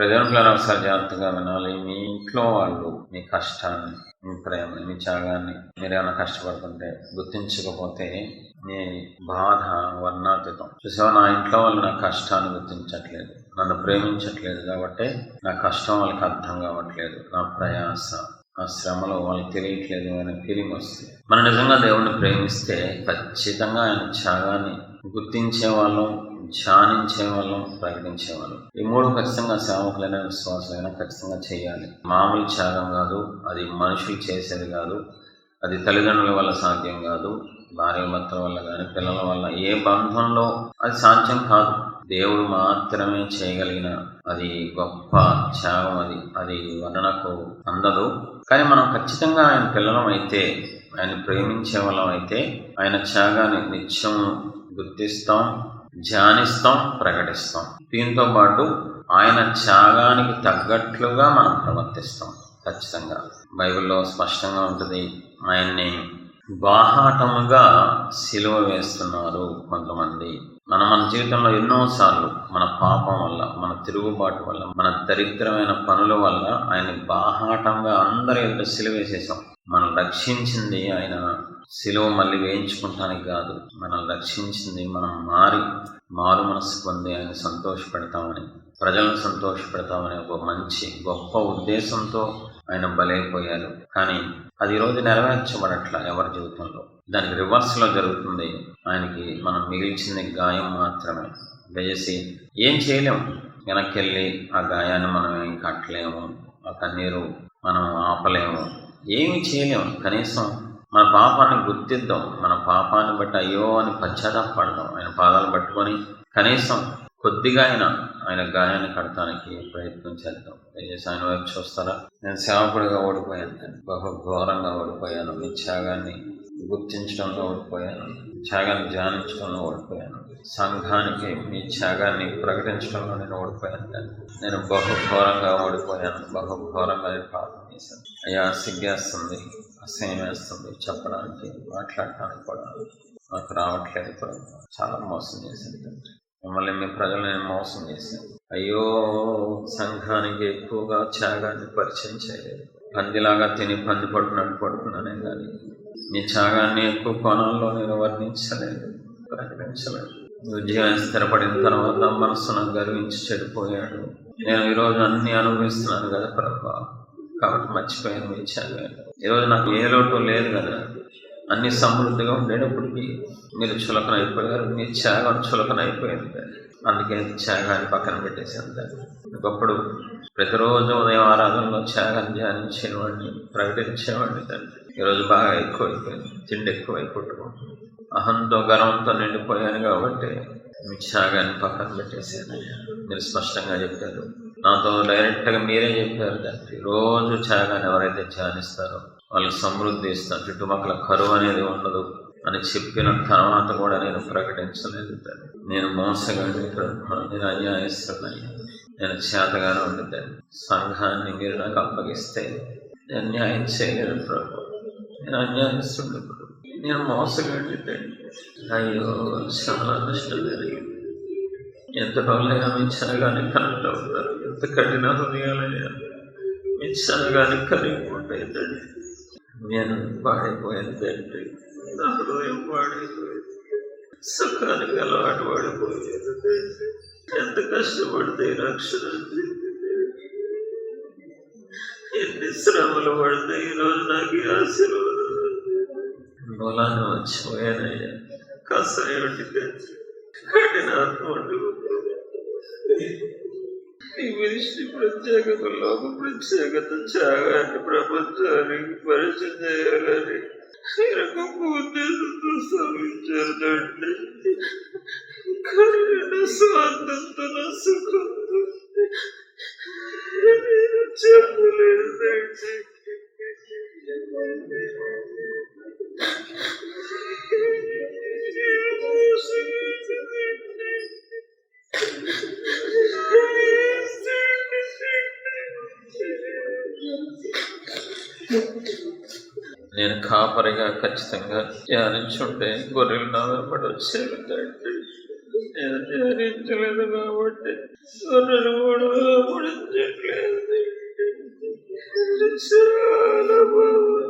ప్రజలందరూ ఒకసారి జాగ్రత్తగా వినాలి. మీ ఇంట్లో వాళ్ళు మీ కష్టాన్ని మీ ప్రేమని మీ త్యాగాన్ని మీరు కష్టపడుతుంటే గుర్తించకపోతే మీ బాధ వర్ణాతీతం. చూసావా? నా ఇంట్లో వాళ్ళు నా కష్టాన్ని గుర్తించట్లేదు. నన్ను ప్రేమించట్లేదు కాబట్టి నా కష్టం వాళ్ళకి అర్థం కావట్లేదు. నా ప్రయాస ఆ శ్రమలో వాళ్ళకి తెలియట్లేదు అనే ఫీలింగ్ వస్తుంది. మనం నిజంగా దేవుణ్ణి ప్రేమిస్తే ఖచ్చితంగా ఆయన త్యాగాన్ని గుర్తించే వాళ్ళం ధ్యానించే వాళ్ళం ప్రకటించే వాళ్ళం ఈ మూడు ఖచ్చితంగా సేవకులైన విశ్వాసమైనా ఖచ్చితంగా చేయాలి. మామూలు త్యాగం కాదు అది మనుషులు చేసేది కాదు అది తల్లిదండ్రుల వల్ల సాధ్యం కాదు భార్య భర్తల వల్ల కానీ పిల్లల వల్ల ఏ బంధంలో అది సాధ్యం కాదు. దేవుడు మాత్రమే చేయగలిగిన అది గొప్ప త్యాగం అది. అది వర్ణనకు అందదు. కానీ మనం ఖచ్చితంగా ఆయన పిల్లలం అయితే ఆయన ప్రేమించే వాళ్ళం అయితే ఆయన త్యాగాన్ని నిత్యం గుర్తిస్తాం ధ్యానిస్తాం ప్రకటిస్తాం. దీంతో పాటు ఆయన త్యాగానికి తగ్గట్లుగా మనం ప్రవర్తిస్తాం ఖచ్చితంగా. బైబిల్లో స్పష్టంగా ఉంటుంది ఆయన్ని బాహాటముగా సిలువ వేస్తున్నారు కొంతమంది. మన మన జీవితంలో ఎన్నోసార్లు మన పాపం వల్ల మన తిరుగుబాటు వల్ల మన దరిద్రమైన పనుల వల్ల ఆయన బాహాటంగా అందరి ఎదుట సిలువేసేసాం మనం రక్షించింది ఆయన సిలువ మళ్ళీ వేయించుకుంటానికి కాదు. మనం రక్షించింది మనం మారి మారు మనసు పొంది ఆయన సంతోషపెడతామని ప్రజలను సంతోషపెడతామని ఒక మంచి గొప్ప ఉద్దేశంతో ఆయన బలైపోయారు. కానీ అది ఈరోజు నెరవేర్చబడట్ల ఎవరి జీవితంలో? దానికి రివర్స్లో జరుగుతుంది. ఆయనకి మనం మిగిల్చింది గాయం మాత్రమే. దయచేసి ఏం చేయలేము. వెనక్కి వెళ్ళి ఆ గాయాన్ని మనం ఏం కట్టలేము. ఆ కన్నీరు మనం ఆపలేము. ఏమి చేయలేం. కనీసం మన పాపాన్ని గుర్తిద్దాం. మన పాపాన్ని బట్టి అయ్యో అని పశ్చాత్తాపడదాం ఆయన పాదాలు పట్టుకొని కనీసం కొద్దిగా ఆయన ఆయన గాయాన్ని కడటానికి ప్రయత్నం చేద్దాం. దయచేసి ఆయన వైపు చూస్తారా? నేను సేవకుడిగా ఓడిపోయాను బహు ఘోరంగా ఓడిపోయాను. మీ గుర్తించడంలో ఓడిపోయాను. త్యాగాన్ని ధ్యానించడంలో ఓడిపోయాను. సంఘానికి మీ త్యాగాన్ని ప్రకటించడంలో నేను ఓడిపోయాను కానీ నేను బహుఘోరంగా ఓడిపోయాను. బహుఘోరంగా పాపం చేశాను. అయ్యా సిగ్గేస్తుంది అసహ్యం వేస్తుంది చెప్పడానికి మాట్లాడటానికి కూడా నాకు రావట్లేదు కూడా. చాలా మోసం చేసింది తండ్రి. మిమ్మల్ని మీ ప్రజలు నేను మోసం చేశాను. అయ్యో సంఘానికి ఎక్కువగా త్యాగాన్ని పరిచయం చేయలేదు. పందిలాగా తిని పంది పడుకున్నట్టు పడుతున్నానే కానీ మీ త్యాగాన్ని ఎక్కువ కోణంలో నేను వర్ణించలేదు ప్రకటించలేదు. ఉద్యోగం స్థిరపడిన తర్వాత మనసును గర్వించి చెడిపోయాడు. నేను ఈరోజు అన్ని అనుభవిస్తున్నాను కదా ప్రభా కాబట్టి మర్చిపోయాను మీ త్యాగాన్ని ఈరోజు నాకు ఏ లోటు లేదు కదా. అన్ని సమృద్ధిగా ఉండేటప్పటికీ మీరు చులకన అయిపోయారు మీ త్యాగం చులకన అయిపోయింది. అందుకే త్యాగాన్ని పక్కన పెట్టేశాను దాన్ని ఒకప్పుడు ప్రతిరోజు ఉదయం ఆరాధనలో త్యాగం ధ్యానించేవాడిని ప్రకటించేవాడిని తండ్రి. ఈరోజు బాగా ఎక్కువైపోయింది. తిండి ఎక్కువై కొట్టుకుంటుంది అహంతో గర్వంతో నిండిపోయాను కాబట్టి మీ పక్కన పెట్టేశాను. మీరు స్పష్టంగా చెప్పారు. నాతో డైరెక్ట్గా మీరే చెప్పారు దానికి. రోజు త్యాగాన్ని ఎవరైతే ధ్యానిస్తారో వాళ్ళకి సమృద్ధి ఇస్తాను. చుట్టుపక్కల కరువు అనేది ఉండదు. అని చెప్పిన తర్వాత కూడా నేను ప్రకటించలేదు నేను మోసగాడిని నేను అన్యాయస్తున్నాను నేను చేతగానే ఉండేదాన్ని సంఘాన్ని మీరు నాకు అప్పగిస్తే నేను న్యాయం చేయలేదు ప్రభు. నేను అన్యాయస్తుండే నేను మోసగాడిని అయ్యో చాలా నష్టం జరిగింది ఎంత రోజులైనా కానీ కరెక్ట్ అవుతారు? ఎంత కఠిన హృదయాలైనా మించనగానే కరిగిపోతాయి తండ్రి నేను పాడైపోయాను తండ్రి. నా హృదయం పాడైపోయింది సుఖానికి అలవాటు పడిపోయేది ఎంత కష్టపడితే రక్షణ ఎన్ని శ్రమలు పడితే ఈరోజు నాకు ఆశీర్వాదం మూలాన్ని మర్చిపోయానయ్యా కసాయోటి ఏమిటి కఠినాత్మ ఈ మనిషి ప్రత్యేకత లోక ప్రత్యేకత త్యాగాన్ని ప్రపంచానికి పరిచయం చేయాలని మీరు ఉద్దేశంతో స్థాపించారు తండ్రి. కానీ నా స్వార్థంతో నా సుఖంతో చెప్పలేదు తండ్రి. నేను కాపరిగా ఖచ్చితంగా ధ్యానించుంటే గొర్రెలు నా వెంబడి వచ్చేవి తండ్రి నేను ధ్యానించలేదు కాబట్టి గొర్రెలు కూడా ముడించట్లేదు చాలా బాగుంది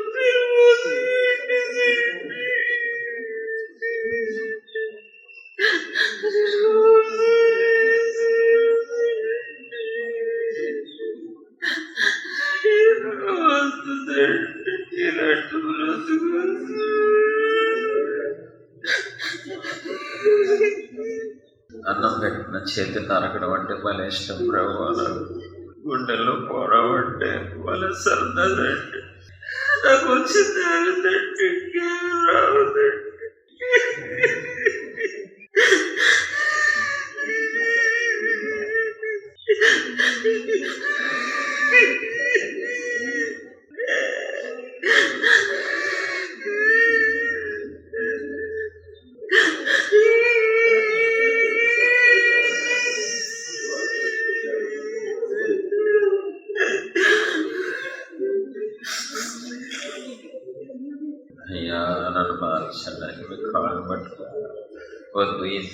చేతి నరకడం అంటే వాళ్ళ ఇష్టం ప్రభు వాళ్ళ గుండెల్లో పోవడం అంటే వాళ్ళ సరదాదండి నాకు వచ్చింది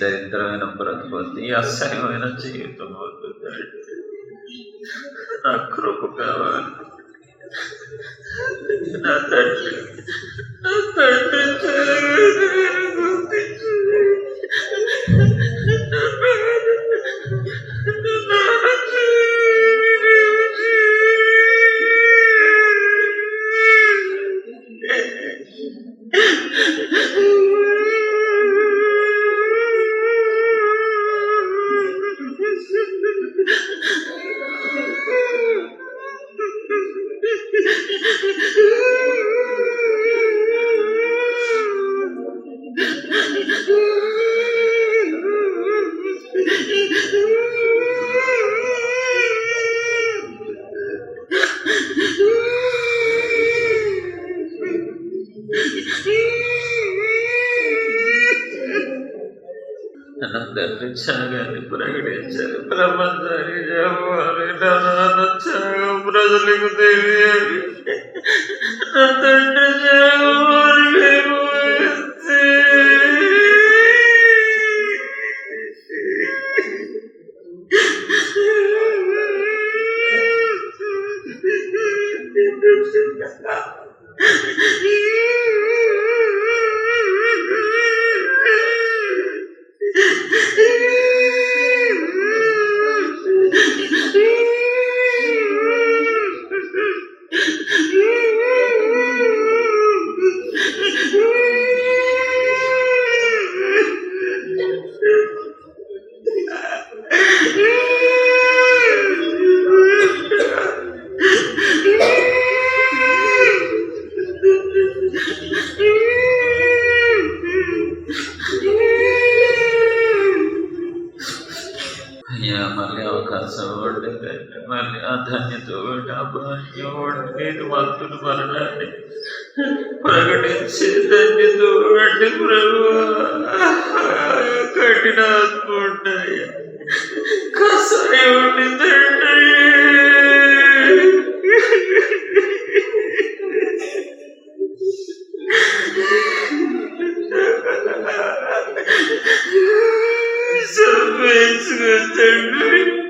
దరిద్రమైన బ్రతుకొద్దు ఈ అసహ్యమైన జీవితం వద్దు తండ్రి. నా కృప కావాలి నా తండ్రి నా తండ్రి దర్శించగాని ప్రకటించాలి ప్రపంచాన్ని ప్రజలకు తెలియాలి నా తండ్రి మళ్ళీ మళ్ళీ ఆ మరణాన్ని ప్రకటించి ధన్యత ఇవ్వండి ప్రభు. కఠిన ఆత్మ ఉంటాయి ఉండి తండ్రి. చంపేసుకుంటాడు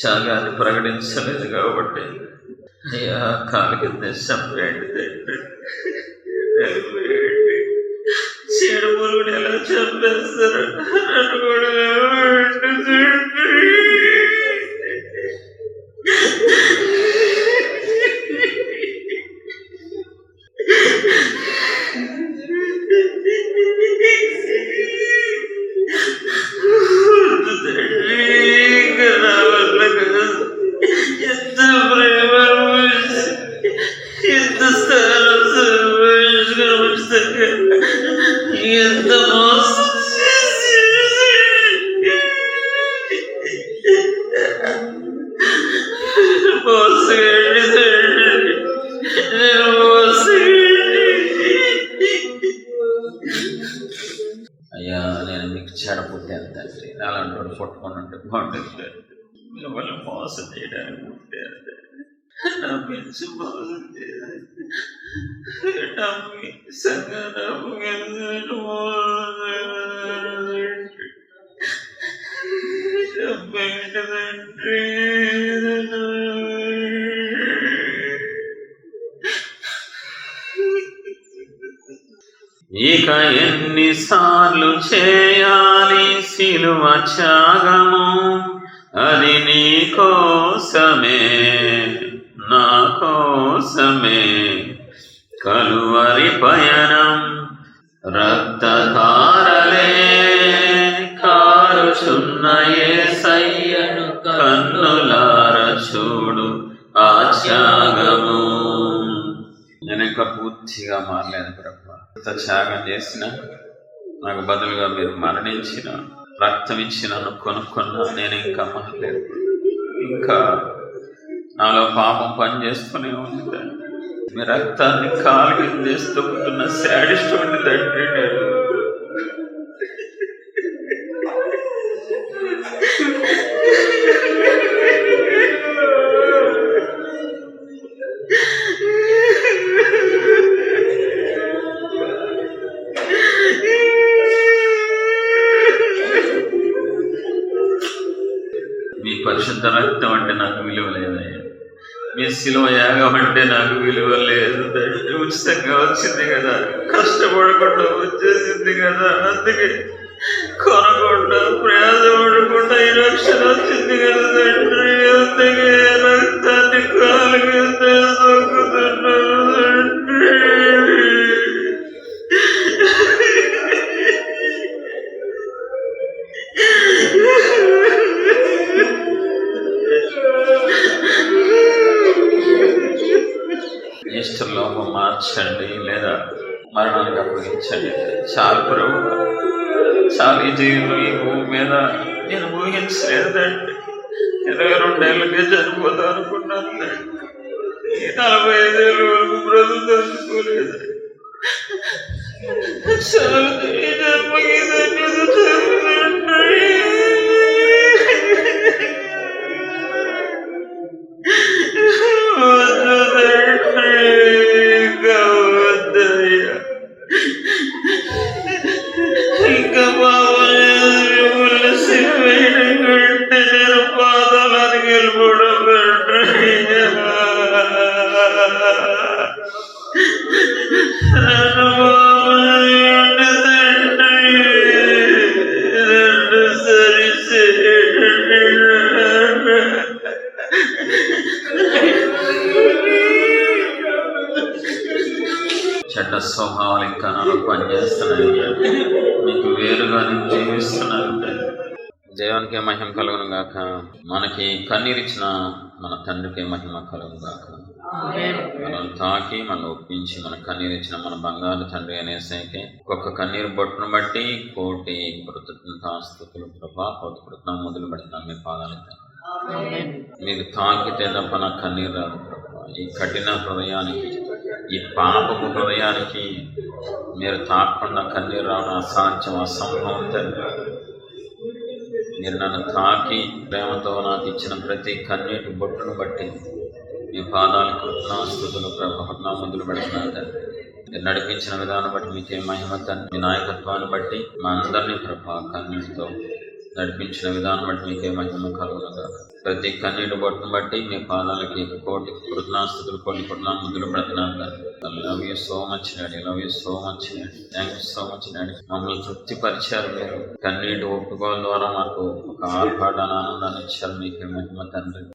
త్యాగాన్ని ప్రకటించలేదు కాబట్టి అయ్యా కాలికి కింద చంపేయండి. తండ్రి చంపేయండి ఎలా చంపేస్తారు? నన్ను కూడా సంపాదించుకుని ఎంత మోసం అయ్యా నేను మీకు చెడ పుట్టాను తండ్రి. అలాంటి వాడు ఉంటే బాగుంటుంది మిమ్మల్ని మోసం చేయడానికి పుట్టాను నా పెంచి మోసం చేయడానికి. ఇక ఎన్నిసార్లు చేయాలి సిలువ త్యాగము? అది నీ కోసమే నా కోసమే. పయనం రక్తధారలే కారుచున్నయే సయ్యను కన్నులార చూడు ఆ త్యాగము నేను ఇంకా పూర్తిగా మారలేదు బ్రహ్మ. త్యాగం చేసిన నాకు బదులుగా మీరు మరణించిన రక్తం ఇచ్చి నన్ను కొనుక్కున్నా నేను ఇంకా మారలేదు. ఇంకా నాలో పాపం పనిచేస్తూనే ఉంది. మీ రక్తాన్ని కాలు చేస్తూ ఉంటున్న శాడిస్ట్ వంటి తండ్రి నేను. మీ పరిశుద్ధ రక్తం అంటే నాకు విలువ లేదయ్యా. మీ శిలువ యాగం అంటే నాకు విలువ లేదు. ఉచితంగా వచ్చింది కదా. కష్టపడకుండా వచ్చేసింది కదా. అందుకే కొనకుండా ప్రయాసపడకుండా ఈ రక్షణ వచ్చింది కదా తండ్రి. అందుకే రక్తాన్ని కాలుగా తొక్కుతున్నాను తండ్రి. లోపం మార్చండి లేదా మరణానికి అప్పగించండి చాలు ప్రభు. చాలు ఈ జీవితం ఈ భూమి మీద నేను ఊహించలేదండి ఇరవై రెండేళ్ళకే చనిపోతా అనుకున్నాను ఈ నలభై ఐదేళ్ళ వరకు బ్రతుకు తెలుసుకోలేదు చాలు గాక మనకి కన్నీరిచ్చిన మన తండ్రికి మహిమ కలుగును గాక. మనల్ని తాకి మనం ఒప్పించి మన కన్నీరు ఇచ్చిన మన బంగారు తండ్రి అనేసరికి ఒక్కొక్క కన్నీరు బొట్టును బట్టి కోటి కృతజ్ఞతాస్తుతులు ప్రభా కోటి కృతజ్ఞ మొదలు పెడతాను మీ పాదాలు మీరు తాకితే తప్ప నా కన్నీరు రాదు ప్రభా. ఈ కఠిన హృదయానికి ఈ పాపపు హృదయానికి మీరు తాకకుండా కన్నీరు రావడం అసాధ్యం అసంభవం తండ్రి మీరు నన్ను తాకి ప్రేమతో నాకు ఇచ్చిన ప్రతి కన్నీటి బొట్టును బట్టి మీ పాదాలకు కృతజ్ఞాస్తుతులు ప్రభా ముందులు పెడుతున్నాను తండ్రి. మీరు నడిపించిన విధానం బట్టి మీకే మహిమ తండ్రి? మీ నాయకత్వాన్ని బట్టి మా అందరినీ ప్రభా కన్నీటితో నడిపించిన విధానం బట్టి మీకే మహిమ కలుగును ప్రతి కన్నీటి బొట్టును బట్టి మీ పాదాలకి కోటి కృతజ్ఞాస్తుతులు కోటి కృతజ్ఞాన ముందులు పెడుతున్నాను I love you so much daddy love you so much daddy thank you so much daddy మమ్మల్ని తృప్తిపరిచారు మీరు. కన్నీటి ఒప్పుకోల ద్వారా మాకు ఒక ఆర్భాటాన్ని ఆనందాన్ని ఇచ్చారు. మీకే మహిమ తండ్రి.